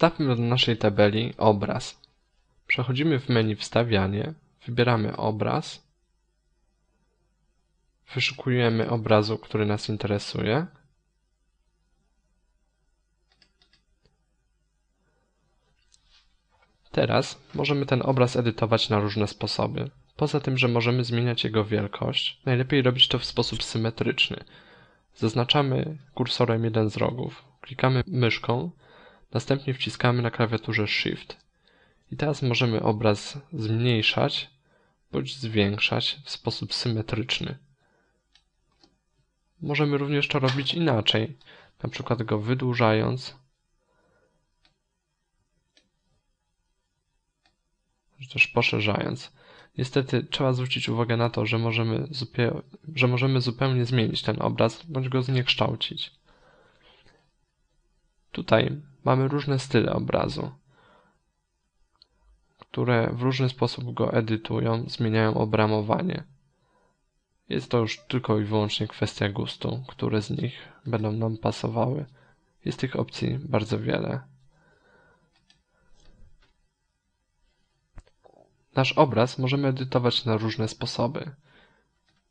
Wstawmy do naszej tabeli obraz. Przechodzimy w menu Wstawianie, wybieramy obraz, wyszukujemy obrazu, który nas interesuje. Teraz możemy ten obraz edytować na różne sposoby. Poza tym, że możemy zmieniać jego wielkość, najlepiej robić to w sposób symetryczny. Zaznaczamy kursorem jeden z rogów, klikamy myszką, następnie wciskamy na klawiaturze Shift. I teraz możemy obraz zmniejszać bądź zwiększać w sposób symetryczny. Możemy również to robić inaczej, na przykład go wydłużając, czy też poszerzając. Niestety trzeba zwrócić uwagę na to, że możemy, że możemy zupełnie zmienić ten obraz bądź go zniekształcić. Tutaj mamy różne style obrazu, które w różny sposób go edytują, zmieniają obramowanie. Jest to już tylko i wyłącznie kwestia gustu, które z nich będą nam pasowały. Jest tych opcji bardzo wiele. Nasz obraz możemy edytować na różne sposoby.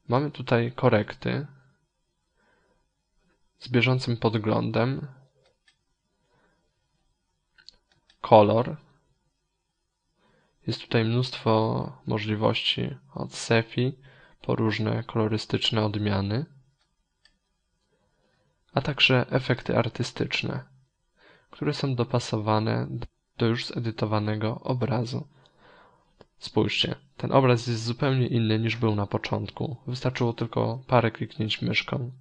Mamy tutaj korekty z bieżącym podglądem, kolor. Jest tutaj mnóstwo możliwości od sefi po różne kolorystyczne odmiany, a także efekty artystyczne, które są dopasowane do już zedytowanego obrazu. Spójrzcie, ten obraz jest zupełnie inny niż był na początku. Wystarczyło tylko parę kliknięć myszką.